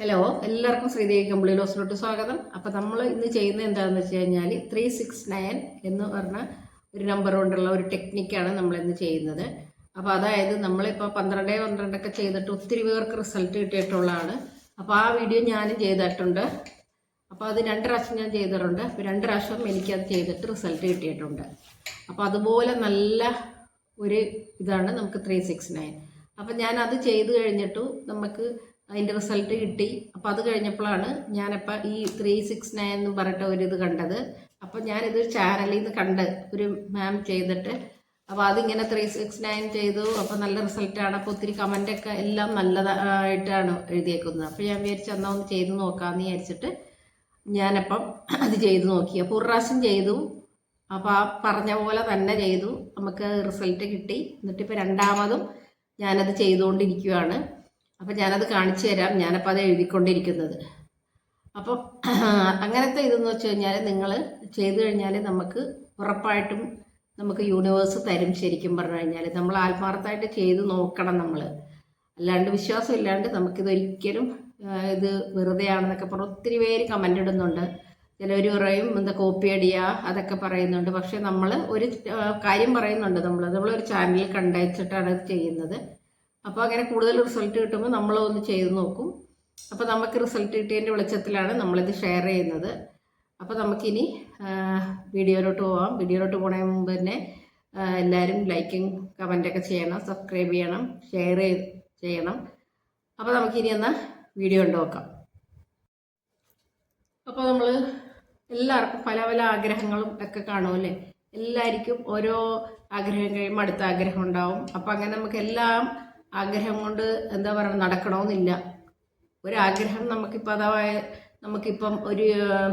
Hello എല്ലാവർക്കും ശ്രീദേവി കമ്പിളി ലോസിലോട്ട് സ്വാഗതം. അപ്പോൾ നമ്മൾ ഇന്ന് ചെയ്യുന്നത് എന്താണെന്ന് വെച്ച് കഴിഞ്ഞാൽ ത്രീ സിക്സ് നയൻ എന്ന് പറഞ്ഞ ഒരു നമ്പർ കൊണ്ടുള്ള ഒരു ടെക്നിക്കാണ് നമ്മൾ ഇന്ന് ചെയ്യുന്നത്. അപ്പോൾ അതായത് നമ്മളിപ്പോൾ പന്ത്രണ്ട് പന്ത്രണ്ടൊക്കെ ചെയ്തിട്ട് ഒത്തിരി പേർക്ക് റിസൾട്ട് കിട്ടിയിട്ടുള്ളതാണ്. അപ്പോൾ ആ വീഡിയോ ഞാനും ചെയ്തിട്ടുണ്ട്. അപ്പോൾ അത് രണ്ട് പ്രാവശ്യം ഞാൻ ചെയ്തിട്ടുണ്ട്. അപ്പോൾ രണ്ട് പ്രാവശ്യം എനിക്കത് ചെയ്തിട്ട് റിസൾട്ട് കിട്ടിയിട്ടുണ്ട്. അപ്പോൾ അതുപോലെ നല്ല ഒരു ഇതാണ് നമുക്ക് ത്രീ സിക്സ് നയൻ അപ്പം ഞാൻ അത് ചെയ്ത് കഴിഞ്ഞിട്ട് നമുക്ക് അതിന്റെ റിസൾട്ട് കിട്ടി. അപ്പോൾ അത് കഴിഞ്ഞപ്പോഴാണ് ഞാനപ്പോൾ ഈ ത്രീ സിക്സ് നയൻ എന്ന് പറഞ്ഞിട്ട് ഒരു ഇത് കണ്ടത്. അപ്പോൾ ഞാനിത് ചാനലിൽ നിന്ന് കണ്ട് ഒരു മാം ചെയ്തിട്ട്. അപ്പോൾ അതിങ്ങനെ ത്രീ സിക്സ് നയൻ ചെയ്തു. അപ്പോൾ നല്ല റിസൾട്ടാണ് അപ്പോൾ ഒത്തിരി കമന്റൊക്കെ എല്ലാം നല്ലതായിട്ടാണ് എഴുതിയേക്കുന്നത്. അപ്പോൾ ഞാൻ വിചാരിച്ചു എന്നാൽ ഒന്ന് ചെയ്ത് നോക്കാമെന്ന് വിചാരിച്ചിട്ട് ഞാനപ്പം അത് ചെയ്ത് നോക്കി. അപ്പോൾ ഒരു പ്രാവശ്യം ചെയ്തു. അപ്പോൾ ആ പറഞ്ഞ പോലെ തന്നെ ചെയ്തു. നമുക്ക് റിസൾട്ട് കിട്ടി. എന്നിട്ടിപ്പോൾ രണ്ടാമതും ഞാനത് ചെയ്തുകൊണ്ടിരിക്കുകയാണ് അപ്പോൾ ഞാനത് കാണിച്ചു തരാം. ഞാനപ്പോൾ അത് എഴുതിക്കൊണ്ടിരിക്കുന്നത്. അപ്പം അങ്ങനത്തെ ഇതെന്ന് വെച്ച് കഴിഞ്ഞാൽ നിങ്ങൾ ചെയ്തു കഴിഞ്ഞാൽ നമുക്ക് ഉറപ്പായിട്ടും നമുക്ക് യൂണിവേഴ്സ് തരും ശരിക്കും പറഞ്ഞു കഴിഞ്ഞാൽ നമ്മൾ ആത്മാർത്ഥമായിട്ട് ചെയ്ത് നോക്കണം നമ്മൾ അല്ലാണ്ട് വിശ്വാസം ഇല്ലാണ്ട് നമുക്കിതൊരിക്കലും ഇത് വെറുതെ ആണെന്നൊക്കെ പറഞ്ഞ് ഒത്തിരി പേര് കമന്റ് ഇടുന്നുണ്ട്. ചിലവർ പറയും എന്താ കോപ്പി അടിയാ? അതൊക്കെ പറയുന്നുണ്ട്. പക്ഷെ നമ്മൾ ഒരു കാര്യം പറയുന്നുണ്ട് നമ്മൾ നമ്മളൊരു ചാനലിൽ കണ്ടയച്ചിട്ടാണ് ഇത് ചെയ്യുന്നത്. അപ്പോൾ അങ്ങനെ കൂടുതൽ റിസൾട്ട് കിട്ടുമ്പോൾ നമ്മൾ ഒന്ന് ചെയ്ത് നോക്കും. അപ്പോൾ നമുക്ക് റിസൾട്ട് കിട്ടിയതിന്റെ വെളിച്ചത്തിലാണ് നമ്മളിത് ഷെയർ ചെയ്യുന്നത്. അപ്പോൾ നമുക്കിനി വീഡിയോയിലോട്ട് പോവാം. വീഡിയോയിലോട്ട് പോണതിന് മുമ്പ് തന്നെ എല്ലാവരും ലൈക്കും കമന്റൊക്കെ ചെയ്യണം. സബ്സ്ക്രൈബ് ചെയ്യണം. ഷെയർ ചെയ്യണം. അപ്പോൾ നമുക്കിനി എന്നാൽ വീഡിയോ ഉണ്ട് നോക്കാം. അപ്പോൾ നമ്മൾ എല്ലാവർക്കും പല പല ആഗ്രഹങ്ങളും ഒക്കെ കാണുമല്ലേ എല്ലാവർക്കും ഓരോ ആഗ്രഹം കഴിയുമ്പോൾ അടുത്ത ആഗ്രഹം ഉണ്ടാവും. അപ്പോൾ അങ്ങനെ നമുക്ക് എല്ലാം ആഗ്രഹം കൊണ്ട് എന്താ പറയുക നടക്കണമെന്നില്ല ഒരാഗ്രഹം നമുക്കിപ്പോൾ അഥവാ നമുക്കിപ്പം ഒരു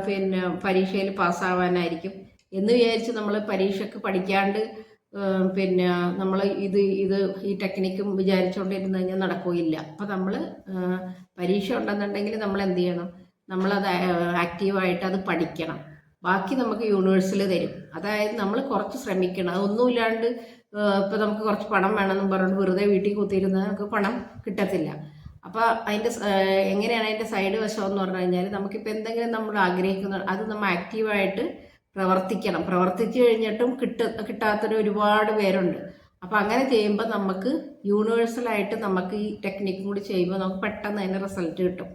പിന്നെ പരീക്ഷയിൽ പാസ്സാവാനായിരിക്കും എന്ന് വിചാരിച്ച് നമ്മൾ പരീക്ഷയ്ക്ക് പഠിക്കാണ്ട് പിന്നെ നമ്മൾ ഇത് ഇത് ഈ ടെക്നിക്കും വിചാരിച്ചുകൊണ്ടിരുന്ന് കഴിഞ്ഞാൽ നടക്കുകയില്ല അപ്പം നമ്മൾ പരീക്ഷ ഉണ്ടെന്നുണ്ടെങ്കിൽ നമ്മൾ എന്ത് ചെയ്യണം? നമ്മളത് ആക്റ്റീവായിട്ട് അത് പഠിക്കണം. ബാക്കി നമുക്ക് യൂണിവേഴ്സിൽ തരും. അതായത് നമ്മൾ കുറച്ച് ശ്രമിക്കണം. അതൊന്നുമില്ലാണ്ട് ഇപ്പോൾ നമുക്ക് കുറച്ച് പണം വേണമെന്നും പറഞ്ഞിട്ട് വെറുതെ വീട്ടിൽ കുത്തിയിരുന്നാൽ നമുക്ക് പണം കിട്ടത്തില്ല. അപ്പോൾ അതിന്റെ എങ്ങനെയാണ് അതിന്റെ സൈഡ് വശം എന്ന് പറഞ്ഞു കഴിഞ്ഞാൽ നമുക്കിപ്പോൾ എന്തെങ്കിലും നമ്മൾ ആഗ്രഹിക്കുന്ന അത് നമ്മൾ ആക്റ്റീവായിട്ട് പ്രവർത്തിക്കണം. പ്രവർത്തിച്ചു കഴിഞ്ഞിട്ടും കിട്ട കിട്ടാത്തൊരു ഒരുപാട് പേരുണ്ട്. അപ്പോൾ അങ്ങനെ ചെയ്യുമ്പോൾ നമുക്ക് യൂണിവേഴ്സലായിട്ട് നമുക്ക് ഈ ടെക്നിക്കും കൂടി ചെയ്യുമ്പോൾ നമുക്ക് പെട്ടെന്ന് അതിന് റിസൾട്ട് കിട്ടും.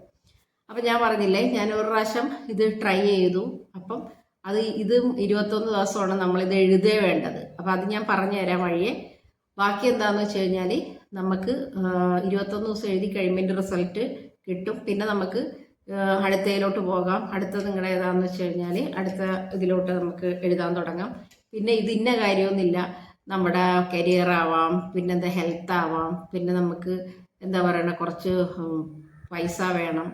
അപ്പം ഞാൻ പറഞ്ഞില്ലേ ഞാൻ ഒരു പ്രാവശ്യം ഇത് ട്രൈ ചെയ്തു. അപ്പം അത് ഇത് ഇരുപത്തൊന്ന് ദിവസമാണ് ഇത് എഴുതേ വേണ്ടത്. അപ്പം അത് ഞാൻ പറഞ്ഞു തരാൻ വഴിയെ. ബാക്കി എന്താണെന്ന് വെച്ച് കഴിഞ്ഞാൽ നമുക്ക് ഇരുപത്തൊന്ന് ദിവസം എഴുതി കഴിയുമ്പോൾ റിസൾട്ട് കിട്ടും. പിന്നെ നമുക്ക് അടുത്തയിലോട്ട് പോകാം. അടുത്തത് നിങ്ങളുടെ ഏതാണെന്ന് വെച്ച് കഴിഞ്ഞാൽ അടുത്ത ഇതിലോട്ട് നമുക്ക് എഴുതാൻ തുടങ്ങാം. പിന്നെ ഇത് ഇന്ന കാര്യമൊന്നുമില്ല. നമ്മുടെ കരിയർ ആവാം പിന്നെ എന്താ ഹെൽത്ത് ആവാം പിന്നെ നമുക്ക് എന്താ പറയണ കുറച്ച് പൈസ വേണം.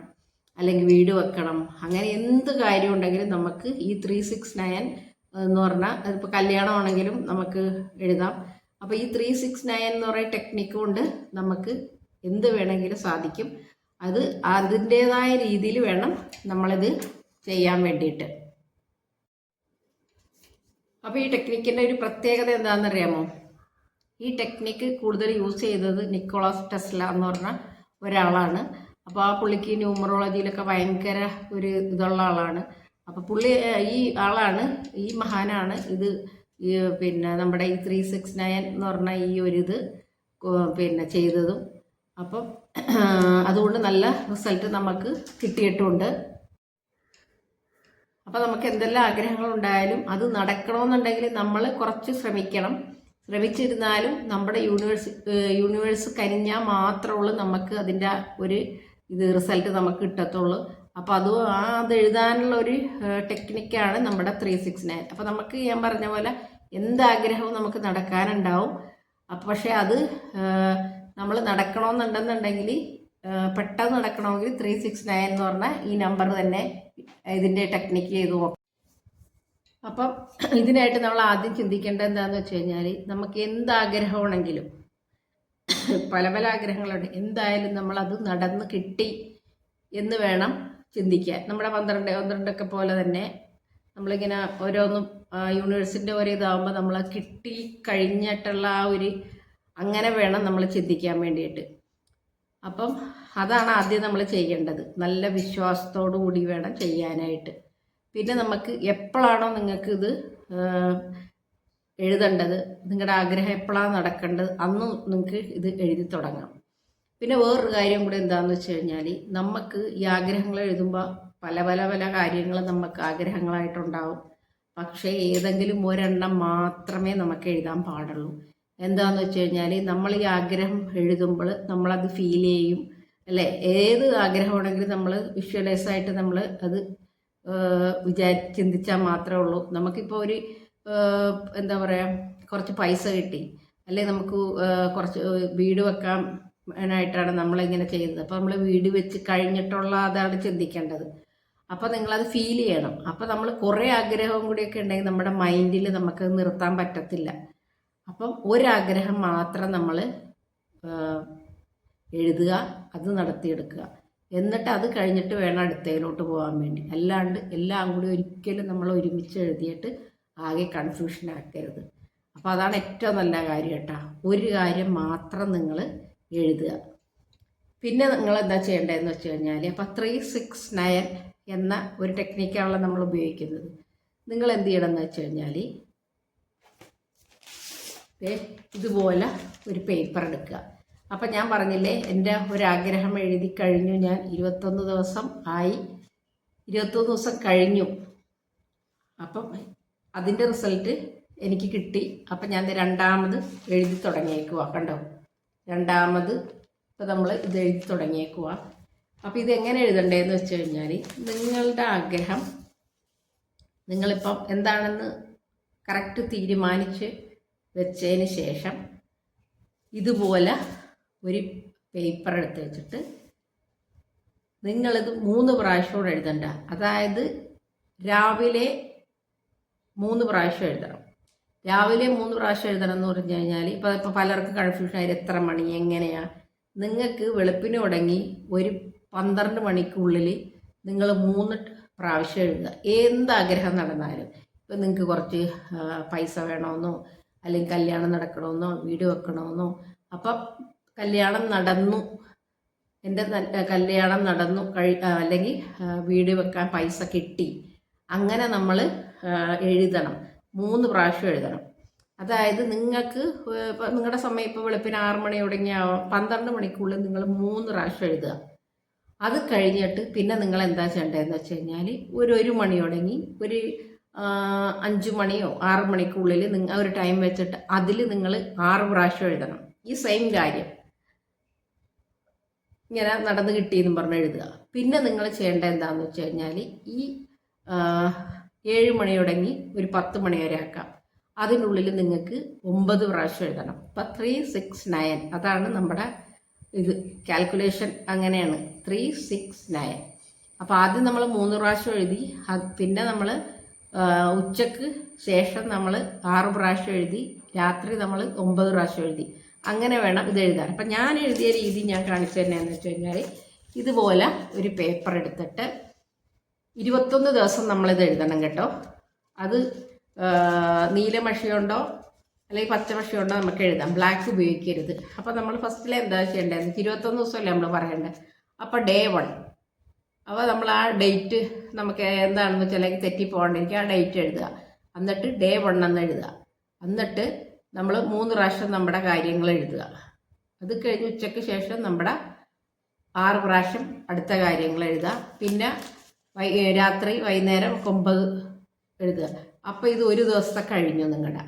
അല്ലെങ്കിൽ വീട് വെക്കണം. അങ്ങനെ എന്ത് കാര്യം ഉണ്ടെങ്കിലും നമുക്ക് ഈ ത്രീ സിക്സ് നയൻ എന്ന് പറഞ്ഞാൽ അതിപ്പോൾ കല്യാണമാണെങ്കിലും നമുക്ക് എഴുതാം. അപ്പോൾ ഈ ത്രീ സിക്സ് നയൻ എന്ന് പറയുന്ന ടെക്നിക്ക് കൊണ്ട് നമുക്ക് എന്ത് വേണമെങ്കിലും സാധിക്കും. അത് അതിന്റേതായ രീതിയിൽ വേണം നമ്മളിത് ചെയ്യാൻ വേണ്ടിയിട്ട്. അപ്പോൾ ഈ ടെക്നിക്കിന്റെ ഒരു പ്രത്യേകത എന്താണെന്നറിയാമോ? ഈ ടെക്നിക്ക് കൂടുതൽ യൂസ് ചെയ്തത് നിക്കോളാസ് ടെസ്ല എന്ന് പറഞ്ഞ ഒരാളാണ്. അപ്പോൾ ആ പുള്ളിക്ക് ന്യൂമറോളജിയിലൊക്കെ ഭയങ്കര ഒരു ഇതുള്ള ആളാണ്. അപ്പോൾ പുള്ളി ഈ ആളാണ് ഈ മഹാനാണ് ഇത് പിന്നെ നമ്മുടെ ഈ ത്രീ സിക്സ് നയൻ എന്ന് പറഞ്ഞ ഈ ഒരു ഇത് പിന്നെ ചെയ്തതും. അപ്പം അതുകൊണ്ട് നല്ല റിസൾട്ട് നമുക്ക് കിട്ടിയിട്ടുണ്ട്. അപ്പോൾ നമുക്ക് എന്തെല്ലാം ആഗ്രഹങ്ങളുണ്ടായാലും അത് നടക്കണമെന്നുണ്ടെങ്കിൽ നമ്മൾ കുറച്ച് ശ്രമിക്കണം. ശ്രമിച്ചിരുന്നാലും നമ്മുടെ യൂണിവേഴ്സ് യൂണിവേഴ്സ് കരിഞ്ഞാൽ മാത്രമുള്ളൂ നമുക്ക് അതിന്റെ ഒരു ഇത് റിസൾട്ട് നമുക്ക് കിട്ടത്തുള്ളൂ. അപ്പോൾ അത് ആ അത് എഴുതാനുള്ള ഒരു ടെക്നിക്കാണ് നമ്മുടെ ത്രീ സിക്സ് നയൻ അപ്പോൾ നമുക്ക് ഞാൻ പറഞ്ഞ പോലെ എന്താഗ്രഹവും നമുക്ക് നടക്കാനുണ്ടാവും. അപ്പോൾ പക്ഷേ അത് നമ്മൾ നടക്കണമെന്നുണ്ടെന്നുണ്ടെങ്കിൽ പെട്ടെന്ന് നടക്കണമെങ്കിൽ ത്രീ സിക്സ് നയൻ എന്ന് പറഞ്ഞാൽ ഈ നമ്പർ തന്നെ ഇതിന്റെ ടെക്നിക്ക് ചെയ്ത് നോക്കാം അപ്പം ഇതിനായിട്ട് നമ്മൾ ആദ്യം ചിന്തിക്കേണ്ടത് എന്താണെന്ന് വെച്ച് കഴിഞ്ഞാൽ നമുക്ക് എന്ത് ആഗ്രഹമാണെങ്കിലും പല പല ആഗ്രഹങ്ങളുണ്ട്. എന്തായാലും നമ്മൾ നമ്മളത് നടന്ന് കിട്ടി എന്ന് വേണം ചിന്തിക്കാൻ. നമ്മുടെ പന്ത്രണ്ട് പന്ത്രണ്ടൊക്കെ പോലെ തന്നെ നമ്മളിങ്ങനെ ഓരോന്നും യൂണിവേഴ്സിന്റെ ഓരോ ഇതാകുമ്പോൾ നമ്മൾ കിട്ടി കഴിഞ്ഞിട്ടുള്ള ആ ഒരു അങ്ങനെ വേണം നമ്മൾ ചിന്തിക്കാൻ വേണ്ടിയിട്ട്. അപ്പം അതാണ് ആദ്യം നമ്മൾ ചെയ്യേണ്ടത്. നല്ല വിശ്വാസത്തോടു കൂടി വേണം ചെയ്യാനായിട്ട്. പിന്നെ നമുക്ക് എപ്പോഴാണോ നിങ്ങൾക്ക് ഇത് എഴുതേണ്ടത് നിങ്ങളുടെ ആഗ്രഹം എപ്പോഴാണ് നടക്കേണ്ടത് അന്നും നിങ്ങൾക്ക് ഇത് എഴുതി തുടങ്ങാം പിന്നെ വേറൊരു കാര്യം കൂടെ എന്താണെന്ന് വെച്ച് കഴിഞ്ഞാൽ നമുക്ക് ഈ ആഗ്രഹങ്ങൾ എഴുതുമ്പോൾ പല പല പല കാര്യങ്ങൾ നമുക്ക് ആഗ്രഹങ്ങളായിട്ടുണ്ടാവും. പക്ഷേ ഏതെങ്കിലും ഒരെണ്ണം മാത്രമേ നമുക്ക് എഴുതാൻ പാടുള്ളൂ. എന്താണെന്ന് വെച്ച് കഴിഞ്ഞാൽ നമ്മൾ ഈ ആഗ്രഹം എഴുതുമ്പോൾ നമ്മളത് ഫീൽ ചെയ്യും അല്ലേ? ഏത് ആഗ്രഹമാണെങ്കിലും നമ്മൾ വിഷ്വലൈസ് ആയിട്ട് നമ്മൾ അത് വിചാരി ചിന്തിച്ചാൽ മാത്രമേ ഉള്ളൂ. നമുക്കിപ്പോൾ ഒരു എന്താ പറയുക കുറച്ച് പൈസ കിട്ടി. അല്ലെ നമുക്ക് കുറച്ച് വീട് വെക്കാൻ ായിട്ടാണ് നമ്മളിങ്ങനെ ചെയ്യുന്നത്. അപ്പോൾ നമ്മൾ വീട് വെച്ച് കഴിഞ്ഞിട്ടുള്ള അതാണ് ചിന്തിക്കേണ്ടത്. അപ്പോൾ നിങ്ങളത് ഫീൽ ചെയ്യണം. അപ്പോൾ നമ്മൾ കുറേ ആഗ്രഹവും കൂടിയൊക്കെ ഉണ്ടെങ്കിൽ നമ്മുടെ മൈൻഡിൽ നമുക്ക് നിർത്താൻ പറ്റത്തില്ല. അപ്പം ഒരാഗ്രഹം മാത്രം നമ്മൾ എഴുതുക അത് നടത്തിയെടുക്കുക. എന്നിട്ട് അത് കഴിഞ്ഞിട്ട് വേണം അടുത്തതിലോട്ട് പോകാൻ വേണ്ടി. അല്ലാണ്ട് എല്ലാം കൂടി ഒരിക്കലും നമ്മൾ ഒരുമിച്ച് എഴുതിയിട്ട് ആകെ കൺഫ്യൂഷൻ ആക്കരുത്. അപ്പോൾ അതാണ് ഏറ്റവും നല്ല കാര്യം കേട്ടോ. ഒരു കാര്യം മാത്രം നിങ്ങൾ എഴുതുക. പിന്നെ നിങ്ങൾ എന്താ ചെയ്യേണ്ടതെന്ന് വെച്ച് കഴിഞ്ഞാൽ അപ്പോൾ ത്രീ സിക്സ് നയൻ എന്ന ഒരു ടെക്നിക്കാണല്ലോ നമ്മൾ ഉപയോഗിക്കുന്നത്. നിങ്ങൾ എന്ത് ചെയ്യണമെന്ന് വെച്ച് കഴിഞ്ഞാൽ ഇതുപോലെ ഒരു പേപ്പർ എടുക്കുക. അപ്പം ഞാൻ പറഞ്ഞില്ലേ എന്റെ ഒരാഗ്രഹം എഴുതി കഴിഞ്ഞു ഞാൻ ഇരുപത്തൊന്ന് ദിവസം ആയി. ഇരുപത്തൊന്ന് ദിവസം കഴിഞ്ഞു. അപ്പം അതിന്റെ റിസൾട്ട് എനിക്ക് കിട്ടി. അപ്പം ഞാൻ രണ്ടാമത് എഴുതി തുടങ്ങിയേക്കുക കണ്ടോ? രണ്ടാമത് ഇപ്പം നമ്മൾ ഇത് എഴുതി തുടങ്ങിയേക്കുക അപ്പോൾ ഇത് എങ്ങനെ എഴുതണ്ടേന്ന് വെച്ച് കഴിഞ്ഞാൽ നിങ്ങളുടെ ആഗ്രഹം നിങ്ങളിപ്പം എന്താണെന്ന് കറക്റ്റ് തീരുമാനിച്ച് വെച്ചതിന് ശേഷം ഇതുപോലെ ഒരു പേപ്പർ എടുത്ത് വെച്ചിട്ട് നിങ്ങളിത് മൂന്ന് പ്രാവശ്യം എഴുതണ്ട. അതായത് രാവിലെ മൂന്ന് പ്രാവശ്യം എഴുതണം. രാവിലെ മൂന്ന് പ്രാവശ്യം എഴുതണം എന്ന് പറഞ്ഞു കഴിഞ്ഞാൽ ഇപ്പോൾ ഇപ്പോൾ പലർക്കും കൺഫ്യൂഷൻ ആയി എത്ര മണി എങ്ങനെയാണ് നിങ്ങൾക്ക് വെളുപ്പിന് തുടങ്ങി ഒരു പന്ത്രണ്ട് മണിക്കുള്ളിൽ നിങ്ങൾ മൂന്ന് പ്രാവശ്യം എഴുതുക. എന്ത് ആഗ്രഹം നടന്നാലും. ഇപ്പം നിങ്ങൾക്ക് കുറച്ച് പൈസ വേണമെന്നോ അല്ലെങ്കിൽ കല്യാണം നടക്കണമെന്നോ വീട് വെക്കണമെന്നോ. അപ്പം കല്യാണം നടന്നു എന്റെ കല്യാണം നടന്നു കഴി അല്ലെങ്കിൽ വീട് വെക്കാൻ പൈസ കിട്ടി. അങ്ങനെ നമ്മൾ എഴുതണം. മൂന്ന് പ്രാവശ്യം എഴുതണം. അതായത് നിങ്ങൾക്ക് നിങ്ങളുടെ സമയം ഇപ്പോൾ വെളുപ്പിന് ആറ് മണി തുടങ്ങിയാവാം പന്ത്രണ്ട് മണിക്കുള്ളിൽ നിങ്ങൾ മൂന്ന് പ്രാവശ്യം എഴുതുക. അത് കഴിഞ്ഞിട്ട് പിന്നെ നിങ്ങൾ എന്താ ചെയ്യേണ്ടതെന്ന് വെച്ച് കഴിഞ്ഞാൽ ഒരു ഒരു മണി തുടങ്ങി ഒരു അഞ്ച് മണിയോ ആറ് മണിക്കുള്ളിൽ നിങ്ങൾ ഒരു ടൈം വെച്ചിട്ട് അതിൽ നിങ്ങൾ ആറ് പ്രാവശ്യം എഴുതണം. ഈ സെയിം കാര്യം. ഇങ്ങനെ നടന്ന് കിട്ടിയെന്നും പറഞ്ഞ് എഴുതുക. പിന്നെ നിങ്ങൾ ചെയ്യേണ്ട എന്താണെന്ന് വെച്ച് കഴിഞ്ഞാൽ ഈ ഏഴ് മണി തുടങ്ങി ഒരു പത്ത് മണി വരെ ആക്കാം. അതിനുള്ളിൽ നിങ്ങൾക്ക് ഒമ്പത് പ്രാവശ്യം എഴുതണം. അപ്പം ത്രീ സിക്സ് നയൻ അതാണ് നമ്മുടെ ഇത് കാൽക്കുലേഷൻ അങ്ങനെയാണ്. ത്രീ സിക്സ് നയൻ അപ്പോൾ ആദ്യം നമ്മൾ മൂന്ന് പ്രാവശ്യം എഴുതി പിന്നെ നമ്മൾ ഉച്ചയ്ക്ക് ശേഷം നമ്മൾ ആറ് പ്രാവശ്യം എഴുതി രാത്രി നമ്മൾ ഒമ്പത് പ്രാവശ്യം എഴുതി. അങ്ങനെ വേണം ഇത് എഴുതാൻ. അപ്പം ഞാൻ എഴുതിയ രീതി ഞാൻ കാണിച്ചു തന്നെയാണെന്ന് വെച്ച് കഴിഞ്ഞാൽ ഇതുപോലെ ഒരു പേപ്പർ എടുത്തിട്ട് ഇരുപത്തൊന്ന് ദിവസം നമ്മളിത് എഴുതണം കേട്ടോ. അത് നീലമഷിയുണ്ടോ അല്ലെങ്കിൽ പച്ചമഷിയുണ്ടോ നമുക്ക് എഴുതാം. ബ്ലാക്ക് ഉപയോഗിക്കരുത്. അപ്പോൾ നമ്മൾ ഫസ്റ്റിൽ എന്താ ചെയ്യേണ്ടത്? ഇരുപത്തൊന്ന് ദിവസമല്ലേ നമ്മൾ പറയേണ്ടത്. അപ്പോൾ ഡേ വൺ അപ്പോൾ നമ്മൾ ആ ഡേറ്റ് നമുക്ക് എന്താണെന്ന് വെച്ചാൽ അല്ലെങ്കിൽ തെറ്റി പോകണ്ടെങ്കിൽ ആ ഡേറ്റ് എഴുതുക. എന്നിട്ട് ഡേ വൺ എന്ന് എഴുതുക. എന്നിട്ട് നമ്മൾ മൂന്ന് പ്രാവശ്യം നമ്മുടെ കാര്യങ്ങൾ എഴുതുക. അത് കഴിഞ്ഞ് ഉച്ചയ്ക്ക് ശേഷം നമ്മുടെ ആറ് പ്രാവശ്യം അടുത്ത കാര്യങ്ങൾ എഴുതുക. പിന്നെ വൈ രാത്രി വൈകുന്നേരം ഒമ്പത് എഴുതുക. അപ്പോൾ ഇത് ഒരു ദിവസത്തെ കഴിഞ്ഞു നിങ്ങളുടെ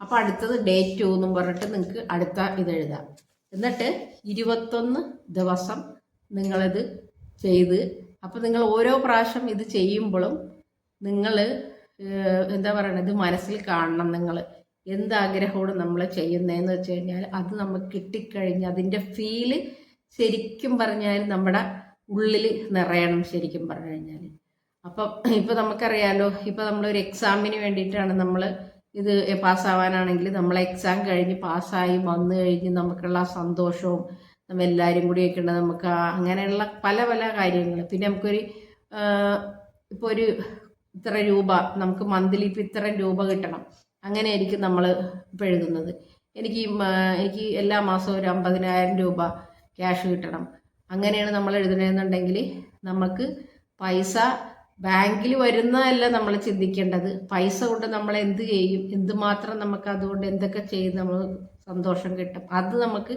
അപ്പോൾ അടുത്തത് ഡേ ടു എന്നും പറഞ്ഞിട്ട് നിങ്ങൾക്ക് അടുത്ത ഇത് എഴുതാം. എന്നിട്ട് ഇരുപത്തൊന്ന് ദിവസം നിങ്ങളിത് ചെയ്ത് അപ്പോൾ നിങ്ങൾ ഓരോ പ്രാവശ്യം ഇത് ചെയ്യുമ്പോഴും നിങ്ങൾ എന്താ പറയണത് ഇത് മനസ്സിൽ കാണണം നിങ്ങൾ എന്ത് ആഗ്രഹമാണ് നമ്മൾ ചെയ്യുന്നതെന്ന് വെച്ച് കഴിഞ്ഞാൽ അത് നമുക്ക് കിട്ടിക്കഴിഞ്ഞ് അതിന്റെ ഫീൽ ശരിക്കും പറഞ്ഞാൽ നമ്മുടെ ഉള്ളിൽ നിറയണം ശരിക്കും പറഞ്ഞു കഴിഞ്ഞാൽ അപ്പം ഇപ്പം നമുക്കറിയാലോ ഇപ്പം നമ്മളൊരു എക്സാമിന് വേണ്ടിയിട്ടാണ് നമ്മൾ ഇത് പാസ്സാവാനാണെങ്കിൽ നമ്മൾ എക്സാം കഴിഞ്ഞ് പാസ്സായി വന്നു കഴിഞ്ഞ് നമുക്കുള്ള സന്തോഷവും എല്ലാവരും കൂടി ഒക്കെ ഉണ്ട് നമുക്ക് അങ്ങനെയുള്ള പല പല കാര്യങ്ങൾ പിന്നെ നമുക്കൊരു ഇപ്പോൾ ഒരു ഇത്ര രൂപ നമുക്ക് മന്ത്ലി ഇപ്പം ഇത്ര രൂപ കിട്ടണം. അങ്ങനെയായിരിക്കും നമ്മൾ ഇപ്പോൾ എഴുതുന്നത്. എനിക്ക് എനിക്ക് എല്ലാ മാസവും ഒരു അമ്പതിനായിരം രൂപ ക്യാഷ് കിട്ടണം. അങ്ങനെയാണ് നമ്മൾ എഴുതണമെന്നുണ്ടെങ്കിൽ നമുക്ക് പൈസ ബാങ്കിൽ വരുന്നതല്ല നമ്മൾ ചിന്തിക്കേണ്ടത്. പൈസ കൊണ്ട് നമ്മൾ എന്ത് ചെയ്യും? എന്തുമാത്രം നമുക്ക് അതുകൊണ്ട് എന്തൊക്കെ ചെയ്ത് നമ്മൾ സന്തോഷം കിട്ടും? അത് നമുക്ക്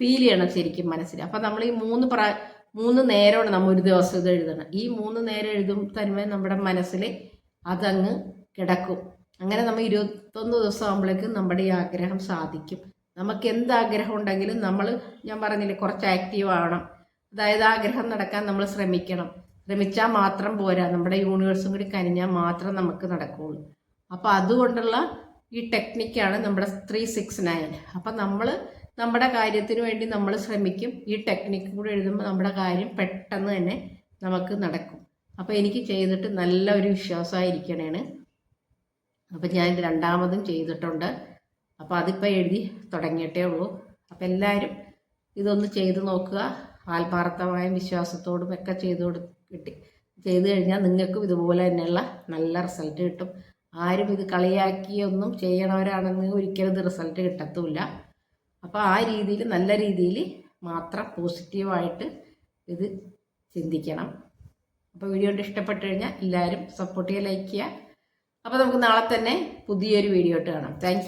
ഫീൽ ചെയ്യണം ശരിക്കും മനസ്സിൽ. അപ്പം നമ്മൾ ഈ മൂന്ന് പ്രാ മൂന്ന് നേരമാണ് നമ്മൾ ഒരു ദിവസം ഇത് എഴുതണം ഈ മൂന്ന് നേരം എഴുതും തന്നെ നമ്മുടെ മനസ്സിൽ അതങ്ങ് കിടക്കും. അങ്ങനെ നമ്മൾ ഇരുപത്തൊന്ന് ദിവസം ആകുമ്പോഴേക്കും നമ്മുടെ ഈ ആഗ്രഹം സാധിക്കും. നമുക്ക് എന്ത് ആഗ്രഹം ഉണ്ടെങ്കിലും നമ്മൾ ഞാൻ പറഞ്ഞില്ലേ കുറച്ച് ആക്റ്റീവ് ആവണം. അതായത് ആഗ്രഹം നടക്കാൻ നമ്മൾ ശ്രമിക്കണം. ശ്രമിച്ചാൽ മാത്രം പോരാ. നമ്മുടെ യൂണിവേഴ്സും കൂടി കനിഞ്ഞാൽ മാത്രം നമുക്ക് നടക്കുകയുള്ളൂ അപ്പോൾ അതുകൊണ്ടുള്ള ഈ ടെക്നിക്കാണ് നമ്മുടെ ത്രീ സിക്സ് നയൻ അപ്പം നമ്മൾ നമ്മുടെ കാര്യത്തിന് വേണ്ടി നമ്മൾ ശ്രമിക്കും. ഈ ടെക്നിക്ക് കൂടെ എഴുതുമ്പോൾ നമ്മുടെ കാര്യം പെട്ടെന്ന് തന്നെ നമുക്ക് നടക്കും. അപ്പോൾ എനിക്ക് ചെയ്തിട്ട് നല്ല ഒരു വിശ്വാസമായിരിക്കണേണ്. അപ്പം ഞാൻ രണ്ടാമതും ചെയ്തിട്ടുണ്ട്. അപ്പോൾ അതിപ്പോൾ എഴുതി തുടങ്ങിയിട്ടേ ഉള്ളൂ. അപ്പോൾ എല്ലാവരും ഇതൊന്ന് ചെയ്ത് നോക്കുക. ആത്മാർത്ഥമായ വിശ്വാസത്തോടും ഒക്കെ ചെയ്തു കൊടു കിട്ടി. ചെയ്ത് കഴിഞ്ഞാൽ നിങ്ങൾക്കും ഇതുപോലെ തന്നെയുള്ള നല്ല റിസൾട്ട് കിട്ടും. ആരും ഇത് കളിയാക്കിയൊന്നും ചെയ്യണവരാണെന്ന് ഒരിക്കലും ഇത് റിസൾട്ട് കിട്ടത്തുമില്ല അപ്പോൾ ആ രീതിയിൽ നല്ല രീതിയിൽ മാത്രം പോസിറ്റീവായിട്ട് ഇത് ചിന്തിക്കണം. അപ്പോൾ വീഡിയോ കൊണ്ട് ഇഷ്ടപ്പെട്ട് കഴിഞ്ഞാൽ എല്ലാവരും സപ്പോർട്ട് ചെയ്യുക ലൈക്ക് ചെയ്യുക. അപ്പോൾ നമുക്ക് നാളെ തന്നെ പുതിയൊരു വീഡിയോ ഇട്ട് കാണാം. താങ്ക്